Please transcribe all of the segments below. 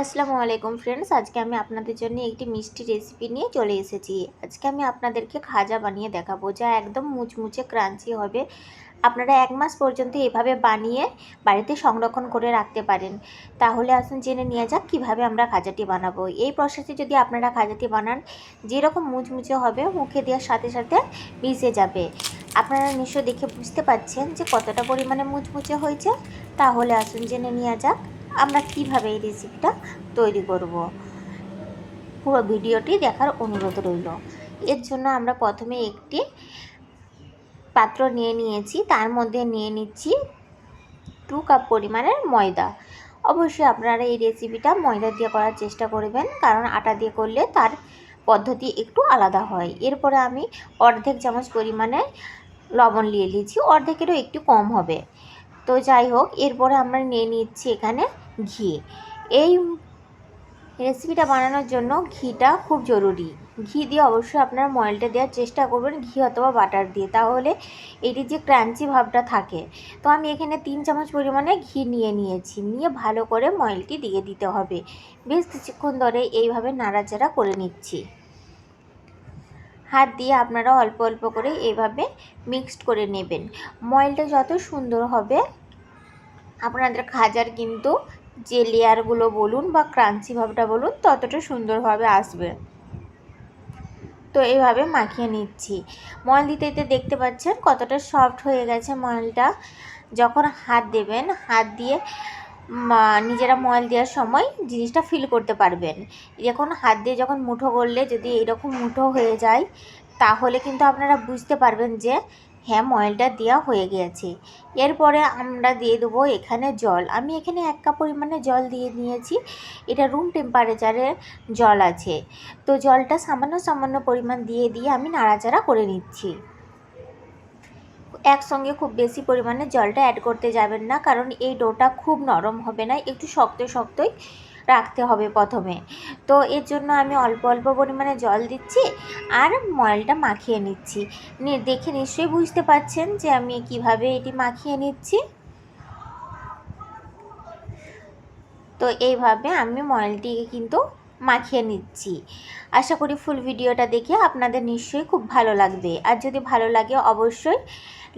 আসসালামু আলাইকুম ফ্রেন্ডস আজকে আমি আপনাদের জন্য একটি মিষ্টি রেসিপি নিয়ে চলে এসেছি। আজকে আমি আপনাদেরকে খাজা বানিয়ে দেখাবো, যা একদম মুচমুচে ক্রাঞ্চি হবে। আপনারা এক মাস পর্যন্ত এভাবে বানিয়ে বাড়িতে সংরক্ষণ করে রাখতে পারেন। তাহলে আসুন জেনে নিয়ে যাক কীভাবে আমরা খাজাটি বানাবো। এই প্রসেসে যদি আপনারা খাজাটি বানান, যেরকম মুচমুচে হবে, মুখে দেওয়ার সাথে সাথে মিশে যাবে। আপনারা নিশ্চয় দেখে বুঝতে পাচ্ছেন যে কতটা পরিমাণে মুচমুচে হয়েছে। তাহলে আসুন জেনে নিয়ে যাক। আমরা কীভাবে এই রেসিপিটা তৈরি করব? পুরো ভিডিওটি দেখার অনুরোধ রইল। এর জন্য আমরা প্রথমে একটি পাত্র নিয়ে নিয়েছি। তার মধ্যে নিয়ে নিচ্ছি টু কাপ পরিমাণের ময়দা। অবশ্যই আপনারা এই রেসিপিটা ময়দা দিয়ে করার চেষ্টা করবেন, কারণ আটা দিয়ে করলে তার পদ্ধতি একটু আলাদা হয়। এরপরে আমি অর্ধেক চামচ পরিমাণে লবণ নিয়ে নিয়েছি অর্ধেকেরও একটু কম হবে। তো যাই হোক, এরপরে আমরা নিয়ে নিচ্ছি এখানে ঘি। এই রেসিপিটা বানানোর জন্য ঘিটা খুব জরুরি। ঘি দিয়ে অবশ্যই আপনারা ময়েলটা দেওয়ার চেষ্টা করবেন, ঘি অথবা বাটার দিয়ে। তাহলে এটির যে ক্রাঞ্চি ভাবটা থাকে। তো আমি এখানে তিন চামচ পরিমাণে ঘি নিয়ে নিয়েছি। নিয়ে ভালো করে ময়েলটি দিয়ে দিতে হবে। বেশ কিছুক্ষণ ধরে এইভাবে নাড়াচাড়া করে নিচ্ছি। হাত দিয়ে আপনারা অল্প অল্প করে এইভাবে মিক্সড করে নেবেন। ময়েলটা যত সুন্দর হবে, আপনাদের খাজার কিন্তু যে লেয়ারগুলো বলুন বা ক্রাঞ্চি ভাবটা বলুন, ততটা সুন্দরভাবে আসবে। তো এইভাবে মাখিয়ে নিচ্ছি। ময়ল দিতে দিতে দেখতে পাচ্ছেন কতটা সফট হয়ে গেছে ময়লটা যখন হাত দেবেন, হাত দিয়ে নিজেরা ময়ল দেওয়ার সময় জিনিসটা ফিল করতে পারবেন। যখন হাত দিয়ে যখন মুঠো করলে যদি এরকম মুঠো হয়ে যায়, তাহলে কিন্তু আপনারা বুঝতে পারবেন যে হ্যাঁ অয়েলটা দেওয়া হয়ে গেছে। এরপরে আমরা দিয়ে দেবো এখানে জল। আমি এখানে এক কাপ পরিমাণে জল দিয়ে নিয়েছি। এটা রুম টেম্পারেচারে জল আছে। তো জলটা সামান্য সামান্য পরিমাণ দিয়ে দিয়ে আমি নাড়াচাড়া করে নিচ্ছি। একসঙ্গে খুব বেশি পরিমাণে জলটা অ্যাড করতে যাবেন না, কারণ এই ডোটা খুব নরম হবে না। একটু শক্ত শক্তই রাখতে হবে প্রথমে। তো এর জন্য আমি অল্প অল্প পরিমাণে জল দিচ্ছি আর ময়লটা মাখিয়ে নিচ্ছি। দেখে নিশ্চয়ই বুঝতে পারছেন যে আমি কীভাবে এটি মাখিয়ে নিচ্ছি। তো এইভাবে আমি ময়লটিকে কিন্তু মাখিয়ে নিচ্ছি। আশা করি ফুল ভিডিওটা দেখে আপনাদের নিশ্চয়ই খুব ভালো লাগবে। আর যদি ভালো লাগে অবশ্যই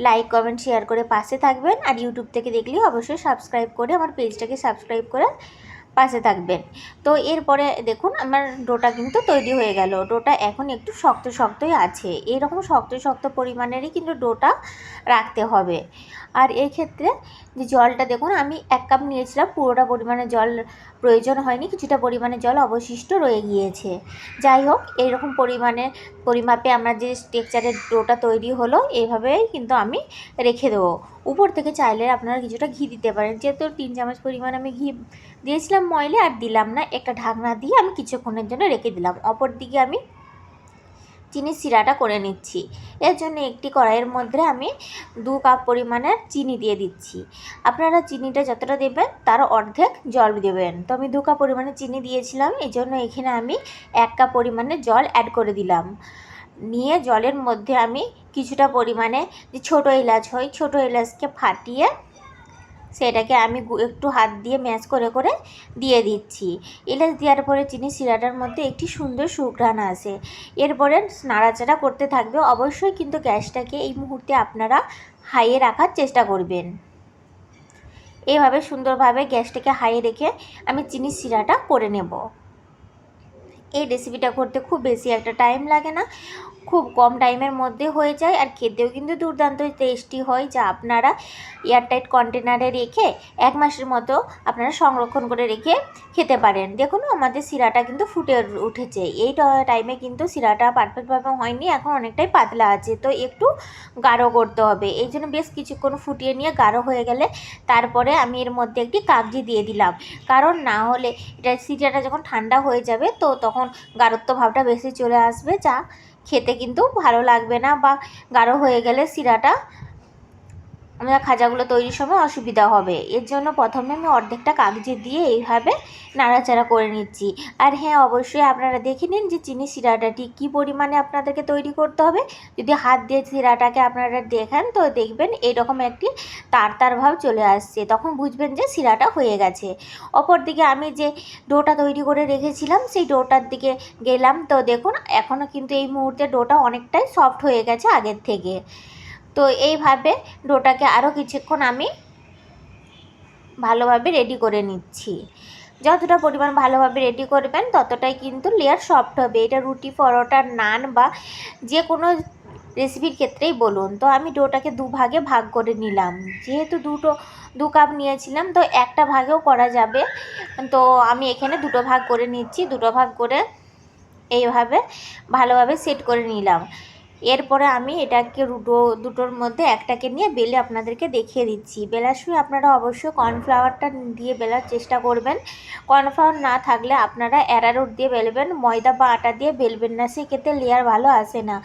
লাইক, কমেন্ট, শেয়ার করে পাশে থাকবেন। আর ইউটিউব থেকে দেখলে অবশ্যই সাবস্ক্রাইব করে আমার পেজটাকে সাবস্ক্রাইব করে পাশে থাকবেন। তো এরপরে দেখুন, আমার ডোটা কিন্তু তৈরি হয়ে গেল। ডোটা এখন একটু শক্ত শক্তই আছে। এরকম শক্ত শক্ত পরিমাণেরই কিন্তু ডোটা রাখতে হবে। আর এই ক্ষেত্রে যে জলটা দেখুন, আমি এক কাপ নিয়েছিলাম, পুরোটা পরিমাণে জল প্রয়োজন হয়নি, কিছুটা পরিমাণে জল অবশিষ্ট রয়ে গিয়েছে। যাই হোক এইরকম পরিমাণে, পরিমাপে আমরা যে স্ট্রেকচারের ডোটা তৈরি হলো এইভাবেই কিন্তু আমি রেখে দেবো। উপর থেকে চাইলে আপনারা কিছুটা ঘি দিতে পারেন। যেহেতু তিন চামচ পরিমাণ আমি ঘি দিয়েছিলাম ময়লে আর দিলাম না, একটা ঢাকনা দিয়ে আমি কিছুক্ষণের জন্য রেখে দিলাম। অপর দিকে আমি চিনি সিরাটা করে নিচ্ছি। এর জন্য একটি কড়াইয়ের মধ্যে আমি দু কাপ পরিমাণের চিনি দিয়ে দিচ্ছি। আপনারা চিনিটা যতটা দেবেন তার অর্ধেক জল দেবেন। তো আমি দু কাপ পরিমাণে চিনি দিয়েছিলাম এই জন্য এখানে আমি এক কাপ পরিমাণে জল অ্যাড করে দিলাম। নিয়ে জলের মধ্যে আমি কিছুটা পরিমাণে যে ছোটো এলাচ হয়, ছোটো এলাচকে ফাটিয়ে সেটাকে আমি একটু হাত দিয়ে ম্যাচ করে করে দিয়ে দিচ্ছি। এলাচ দেওয়ার পরে চিনি শিরাটার মধ্যে একটি সুন্দর সুঘ্রাণ আসে এরপরে নাড়াচাড়া করতে থাকবে। অবশ্যই কিন্তু গ্যাসটাকে এই মুহূর্তে আপনারা হাইয়ে রাখার চেষ্টা করবেন। এভাবে সুন্দরভাবে গ্যাসটাকে হাইয়ে রেখে আমি চিনি শিরাটা করে নেব। এই রেসিপিটা করতে খুব বেশি একটা টাইম লাগে না। খুব কম টাইমের মধ্যে হয়ে যায় আর খেতেও কিন্তু দুর্দান্ত টেস্টি হয়, যা আপনারা এয়ারটাইট কন্টেনারে রেখে এক মাসের মতো আপনারা সংরক্ষণ করে রেখে খেতে পারেন। দেখুন, আমাদের শিরাটা কিন্তু ফুটে উঠেছে। এই টাইমে কিন্তু শিরাটা পারফেক্টভাবে হয়নি, এখন অনেকটাই পাতলা আছে, তো একটু গাঢ় করতে হবে। এই জন্য বেশ কিছুক্ষণ ফুটিয়ে নিয়ে গাঢ় হয়ে গেলে তারপরে আমি এর মধ্যে একটি কাগজি দিয়ে দিলাম। কারণ না হলে এটা শিরাটা যখন ঠান্ডা হয়ে যাবে, তো তখন গাঢ়ত্ব ভাবটা বেশি চলে আসবে, যা খেতে কিন্তু ভালো লাগবে না বা গাঢ় হয়ে গেলে শিরাটা আমরা খাজাগুলো তৈরির সময় অসুবিধা হবে। এর জন্য প্রথমে আমি অর্ধেকটা কাগজে দিয়ে এইভাবে নাড়াচাড়া করে নিচ্ছি। আর হ্যাঁ অবশ্যই আপনারা দেখে নিন যে চিনি শিরাটা ঠিক কী পরিমাণে আপনাদেরকে তৈরি করতে হবে। যদি হাত দিয়ে শিরাটাকে আপনারা দেখেন, তো দেখবেন এরকম একটি তার তার ভাব চলে আসছে। তখন বুঝবেন যে শিরাটা হয়ে গেছে। অপরদিকে আমি যে ডোটা তৈরি করে রেখেছিলাম, সেই ডোটার দিকে গেলাম। তো দেখুন এখনও কিন্তু এই মুহূর্তে ডোটা অনেকটাই সফট হয়ে গেছে আগের থেকে। তো এইভাবে ডোটাকে আরও কিছুক্ষণ আমি ভালোভাবে রেডি করে নিচ্ছি। যতটা পরিমাণ ভালোভাবে রেডি করবেন, ততটাই কিন্তু লেয়ার সফট হবে। এটা রুটি, পরোটা, নান বা যে কোনো রেসিপির ক্ষেত্রেই বলুন। তো আমি ডোটাকে দু ভাগে ভাগ করে নিলাম। যেহেতু দুটো, দু কাপ নিয়েছিলাম, তো একটা ভাগেও করা যাবে। তো আমি এখানে দুটো ভাগ করে নিচ্ছি। দুটো ভাগ করে এইভাবে ভালোভাবে সেট করে নিলাম। এরপরে আমি এটাকে দুটো, দুটোর মধ্যে একটাকে নিয়ে বেলে আপনাদেরকে দেখিয়ে দিচ্ছি। বেলার সময় আপনারা অবশ্যই কর্নফ্লাওয়ারটা দিয়ে বেলার চেষ্টা করবেন। কর্নফ্লাওয়ার না থাকলে আপনারা অ্যারারুট দিয়ে বেলবেন, ময়দা বা আটা দিয়ে বেলবেন না, সেক্ষেত্রে লেয়ার ভালো আসে না।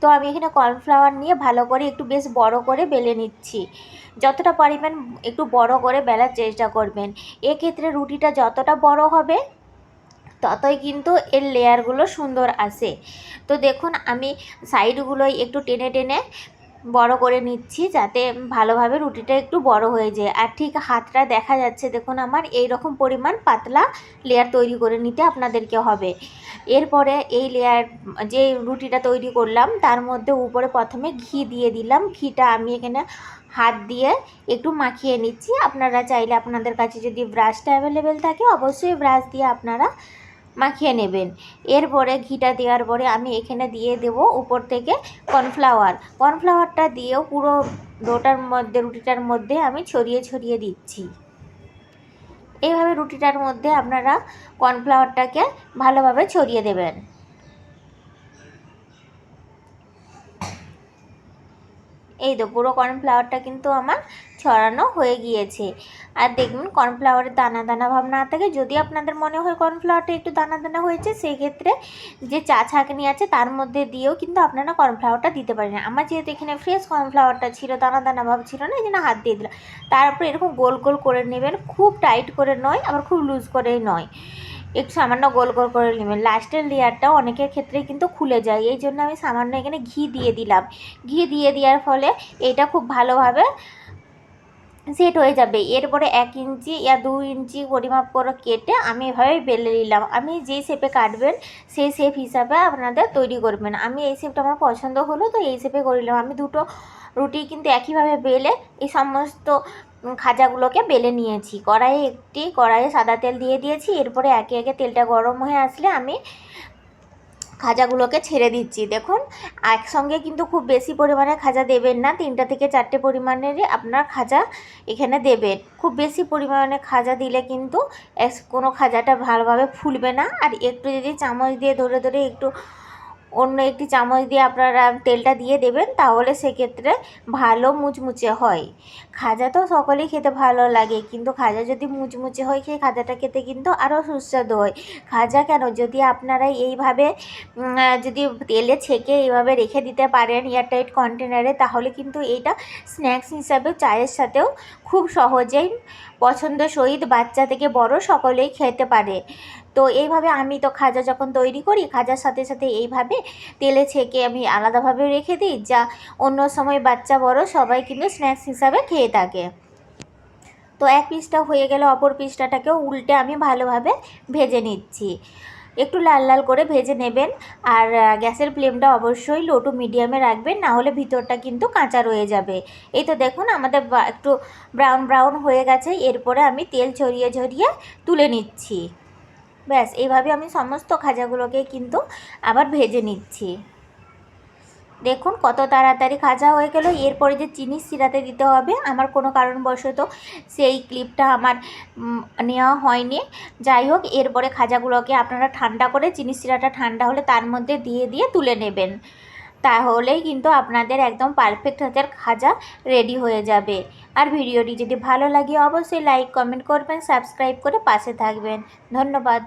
তো আমি এখানে কর্নফ্লাওয়ার নিয়ে ভালো করে একটু বেশ বড় করে বেলে নিচ্ছি। যতটা পারিবেন একটু বড় করে বেলার চেষ্টা করবেন। এক্ষেত্রে রুটিটা যতটা বড় হবে ততই কিন্তু এর লেয়ারগুলো সুন্দর আসে তো দেখুন, আমি সাইডগুলোই একটু টেনে টেনে বড় করে নিচ্ছি যাতে ভালোভাবে রুটিটা একটু বড় হয়ে যায়। আর ঠিক হাতটা দেখা যাচ্ছে, দেখুন আমার এই রকম পরিমাণ পাতলা লেয়ার তৈরি করে নিতে আপনাদেরকে হবে। এরপরে এই লেয়ার, যে রুটিটা তৈরি করলাম, তার মধ্যে উপরে প্রথমে ঘি দিয়ে দিলাম। ঘিটা আমি এখানে হাত দিয়ে একটু মাখিয়ে নিচ্ছি। আপনারা চাইলে আপনাদের কাছে যদি ব্রাশটা অ্যাভেলেবেল থাকে, অবশ্যই ব্রাশ দিয়ে আপনারা মাখিয়ে নেবেন। এরপরে ঘিটা দেওয়ার পরে আমি এখানে দিয়ে দেব উপর থেকে কর্নফ্লাওয়ার। কর্নফ্লাওয়ারটা দিয়েও পুরো ডোটার মধ্যে, রুটিটার মধ্যে আমি ছড়িয়ে ছড়িয়ে দিচ্ছি। এইভাবে রুটিটার মধ্যে আপনারা কর্নফ্লাওয়ারটাকে ভালোভাবে ছড়িয়ে দেবেন। এই তো পুরো কর্নফ্লাওয়ারটা কিন্তু আমার ছড়ানো হয়ে গিয়েছে। আর দেখবেন কর্নফ্লাওয়ারের দানা দানা ভাব না থাকে যদি আপনাদের মনে হয় কর্নফ্লাওয়ারটা একটু দানা দানা হয়েছে, সেক্ষেত্রে যে চা ছাঁকনি আছে তার মধ্যে দিয়েও কিন্তু আপনারা কর্নফ্লাওয়ারটা দিতে পারেন। আমার যেহেতু এখানে ফ্রেশ কর্নফ্লাওয়ারটা ছিল, দানা দানা ভাব ছিল না, এই জন্য হাত দিয়ে দিলাম। তারপর এরকম গোল গোল করে নেবেন, খুব টাইট করে নয়, আবার খুব লুজ করে নয়। একটু সামান্য গোল গোল করে নেবেন। লাস্টের লেয়ারটাও অনেকের ক্ষেত্রে কিন্তু খুলে যায়। এই জন্য আমি সামান্য এখানে ঘি দিয়ে দিলাম। ঘি দিয়ে দেওয়ার ফলে এটা খুব ভালোভাবে সেট হয়ে যাবে। এরপরে এক ইঞ্চি ইয়া দু ইঞ্চি পরিমাপ করে কেটে আমি এভাবে বেলে নিলাম। আমি যেই শেপে কাটবেন, সেই শেপ হিসাবে আপনাদের তৈরি করবেন। আমি এই শেপটা আমার পছন্দ হলো, তো এই শেপে করলাম আমি দুটো রুটি কিন্তু একইভাবে বেলে এই সমস্ত খাজাগুলোকে বেলে নিয়েছি। কড়াইয়ে একটি কড়াইয়ে সাদা তেল দিয়ে দিয়েছি। এরপরে একে একে তেলটা গরম হয়ে আসলে আমি খাজাগুলোকে ছেড়ে দিচ্ছি। দেখুন, একসঙ্গে কিন্তু খুব বেশি পরিমাণে খাজা দেবেন না। তিনটা থেকে চারটে পরিমাণেরই আপনার খাজা এখানে দেবেন। খুব বেশি পরিমাণে খাজা দিলে কিন্তু কোনো খাজাটা ভালোভাবে ফুলবে না। আর একটু যদি চামচ দিয়ে ধরে ধরে একটু অন্য একটি চামচ দিয়ে আপনারা তেলটা দিয়ে দেবেন, তাহলে সেক্ষেত্রে ভালো মুচমুচে হয়। খাজা তো সকলেই খেতে ভালো লাগে, কিন্তু খাজা যদি মুচমুচে হয়, সেই খাজাটা খেতে কিন্তু আরও সুস্বাদু হয়। খাজা কেন? যদি আপনারা এইভাবে যদি তেলে ছেঁকে এইভাবে রেখে দিতে পারেন এয়ারটাইট কন্টেনারে, তাহলে কিন্তু এইটা স্ন্যাক্স হিসাবে, চায়ের সাথেও খুব সহজেই পছন্দ সহিত বাচ্চা থেকে বড় সকলেই খেতে পারে। তো এইভাবে আমি তো খাজা যখন তৈরি করি, খাজার সাথে সাথে এইভাবে তেলে ছেঁকে আমি আলাদাভাবে রেখে দিই, যা অন্য সময় বাচ্চা বড় সবাই কিন্তু স্ন্যাক্স হিসাবে খেয়ে থাকে। তো এক পিসটা হয়ে গেলে অপর পিসটাটাকেও উল্টে আমি ভালোভাবে ভেজে নিচ্ছি। একটু লাল লাল করে ভেজে নেবেন আর গ্যাসের ফ্লেমটা অবশ্যই লো টু মিডিয়ামে রাখবেন, না হলে ভিতরটা কিন্তু কাঁচা রয়ে যাবে। এই তো দেখুন আমাদের একটু ব্রাউন ব্রাউন হয়ে গেছে, এরপরে আমি তেল ছড়িয়ে ছড়িয়ে তুলে নিচ্ছি। ব্যাস, এইভাবে আমি সমস্ত খাজাগুলোকে কিন্তু আবার ভেজে নিচ্ছি। দেখুন কত তাড়াতাড়ি খাজা হয়ে গেল। এরপরে যে চিনি সিরাতে দিতে হবে, আমার কোনো কারণবশত সেই ক্লিপটা আমার নেওয়া হয়নি। যাই হোক, এরপরে খাজাগুলোকে আপনারা ঠান্ডা করে, চিনি সিরাটা ঠান্ডা হলে তার মধ্যে দিয়ে দিয়ে তুলে নেবেন। তাহলেই কিন্তু আপনাদের একদম পারফেক্ট হাতের খাজা রেডি হয়ে যাবে। আর ভিডিওটি যদি ভালো লাগে, অবশ্যই লাইক কমেন্ট করবেন সাবস্ক্রাইব করে পাশে থাকবেন। ধন্যবাদ।